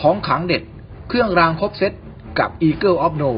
ของขังเด็ด เครื่องรางครบเซตกับ Eagle of No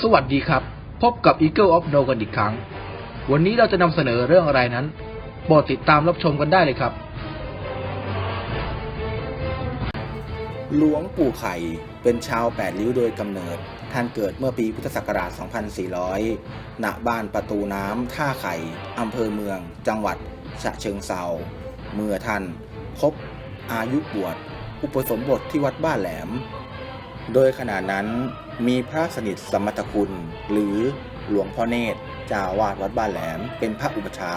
สวัสดีครับ พบกับ Eagle of No กันอีกครั้ง วันนี้เราจะนำเสนอเรื่องอะไรนั้นโปรดติดตามรับชมกันได้เลยครับ หลวงปู่ไข่เป็นชาวแปดริ้วโดยกำเนิด ท่านเกิดเมื่อปีพุทธศักราช 2400 ณ บ้านประตูน้ำท่าไข่อำเภอเมือง จังหวัดฉะเชิงเซาเมื่อท่านครบ อายุบวชอุปสมบทที่วัดบ้านแหลม โดยขณะนั้นมีพระสนิทสมณคุณ หรือหลวงพ่อเนตรจ้าวาดวัดบ้านแหลม เป็นพระอุปชา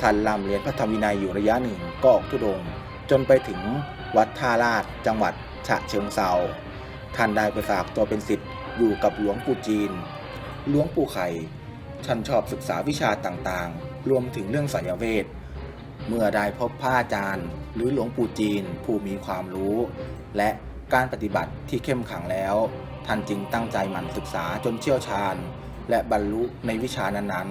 ท่านร่ำเรียนพระธรรมวินัยอยู่ระยะหนึ่งก็ออกทุดง จนไปถึงวัดท่าลาดจังหวัดฉะเชิงเซาท่านได้ไปฝากตัวเป็นศิษย์อยู่กับหลวงปู่จีน หลวงปู่ไข่ท่านชอบศึกษาวิชาต่างๆ รวมถึงเรื่องสัญญเวท เมื่อได้พบพระอาจารย์ หรือหลวงปู่จีนผู้มีความรู้ และการปฏิบัติที่เข้มขังแล้ว ท่านจึงตั้งใจหมั่นศึกษาจนเชี่ยวชาญ และบรรลุในวิชานั้น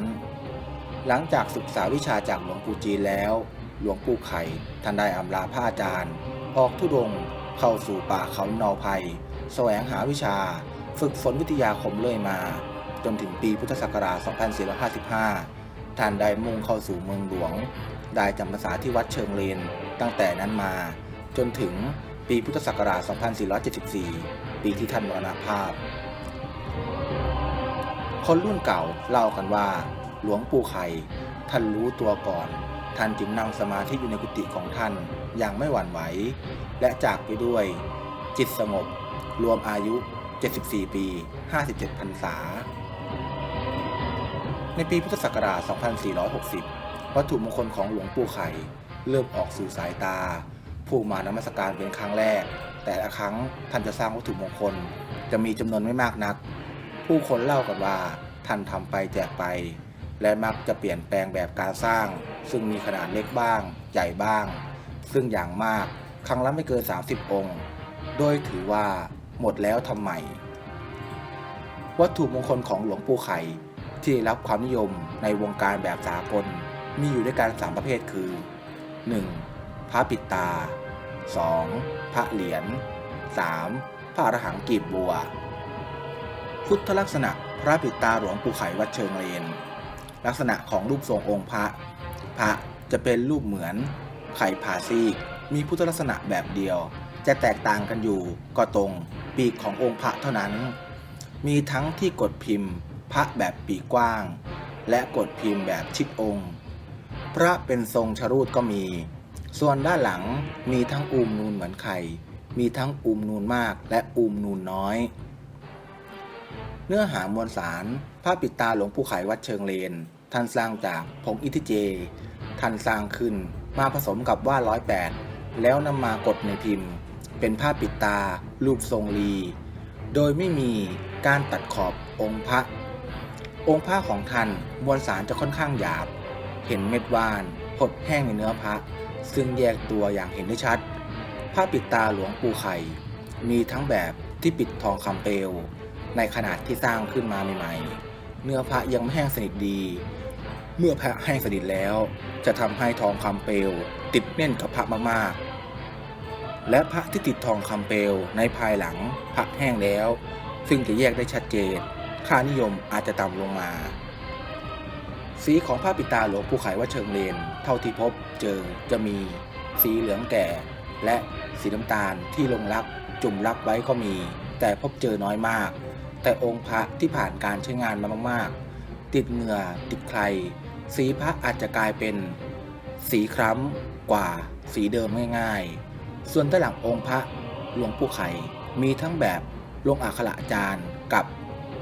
ๆ หลังจากศึกษาวิชาจากหลวงปู่จีนแล้ว หลวงปู่ไข่ท่านได้อำลาพระอาจารย์ ออกทุดงเข้าสู่ป่าเขานอภัย แสวงหาวิชา ฝึกฝนวิทยาคมเรื่อยมา จนถึงปีพุทธศักราช 2455 ท่านได้มุ่งเข้าสู่เมืองหลวง ได้จำพรรษาที่วัดเชิงเลน ตั้งแต่นั้นมา จนถึงปีพุทธศักราช 2474 ปีที่ท่านมรณภาพ คนรุ่นเก่าเล่ากันว่า หลวงปู่ไข่ท่านรู้ตัวก่อน ท่านจึงนั่งสมาธิอยู่ในกุฏิของท่านอย่างไม่หวั่นไหว และจากไปด้วย จิตสงบ รวมอายุ 74 ปี 57พรรษา ในปีพุทธศักราช 2460 วัตถุมงคลของหลวงปู่ไข่ เริ่มออกสู่สายตา ผู้มานมัสการเป็นครั้งแรก แต่ละครั้งท่านจะสร้างวัตถุมงคล จะมีจำนวนไม่มากนัก ผู้คนเล่ากันว่าท่านทำไปแจกไป และมักจะเปลี่ยนแปลงแบบการสร้าง ซึ่งมีขนาดเล็กบ้าง ใหญ่บ้าง ซึ่งอย่างมากครั้งละไม่เกิน 30 องค์ โดยถือว่าหมดแล้วทำไมวัตถุมงคลของหลวงปู่ไข่ ที่ได้รับความนิยมในวงการแบบสากลมีอยู่ด้วยกัน3ประเภทคือ 1. พระปิดตา 2. พระเหรียญ 3. พระอรหังกีบบัว พุทธลักษณะพระปิดตาหลวงปู่ไข่วัดเชิงเลน ลักษณะของรูปทรงองค์พระ พระจะเป็นรูปเหมือนไข่ผ่าซีก มีพุทธลักษณะแบบเดียว จะแตกต่างกันอยู่ก็ตรงปีกขององค์พระเท่านั้น มีทั้งที่กดพิมพ์ พระแบบปีกกว้าง และกดพิมพ์แบบชิดองค์ พระเป็นทรงชรูดก็มี ส่วนด้านหลังมีทั้งอูมนูนเหมือนไข่ มีทั้งอูมนูนมากและอูมนูนน้อย เนื้อหามวลสารพระปิดตาหลวงปู่ไขวัดเชิงเลน ท่านสร้างจากผงอิทิเจ ท่านสร้างขึ้นมาผสมกับว่าร้อยแปดแล้วนำมากดในพิมพ์ เป็นผ้าปิดตา รูปทรงลี โดยไม่มีการตัดขอบองค์พระ องค์พระของท่านมวลสารจะค่อนข้างหยาบ เห็นเม็ดว่านหดแห้งในเนื้อพระ ซึ่งแยกตัวอย่างเห็นได้ชัด ผ้าปิดตาหลวงปู่ไข่ มีทั้งแบบที่ปิดทองคำเปลว ในขนาดที่สร้างขึ้นมาใหม่ๆ เนื้อพระยังไม่แห้งสนิทดี เมื่อพระแห้งสนิทแล้ว จะทำให้ทองคำเปลว ติดแน่นกับพระมากๆ และพระที่ติดทองคำเปลวในภายหลังพระแห้งแล้ว ซึ่งจะแยกได้ชัดเจน ค่านิยมอาจจะต่ำลงมา สีของผ้าปิดตาหลวงปู่ไขว่าเชิงเลน เท่าที่พบเจอจะมีสีเหลืองแก่ และสีน้ำตาลที่ลงรักจุ่มรักไว้ก็มี แต่พบเจอน้อยมาก แต่องค์พระที่ผ่านการใช้งานมามาก ๆ ติดเหงื่อติดใคร สีพระอาจจะกลายเป็น สีคล้ำกว่าสีเดิมง่ายๆ ส่วนด้านหลังองค์พระหลวงปู่ไข่มีทั้งแบบลงอักขระจารย์กับ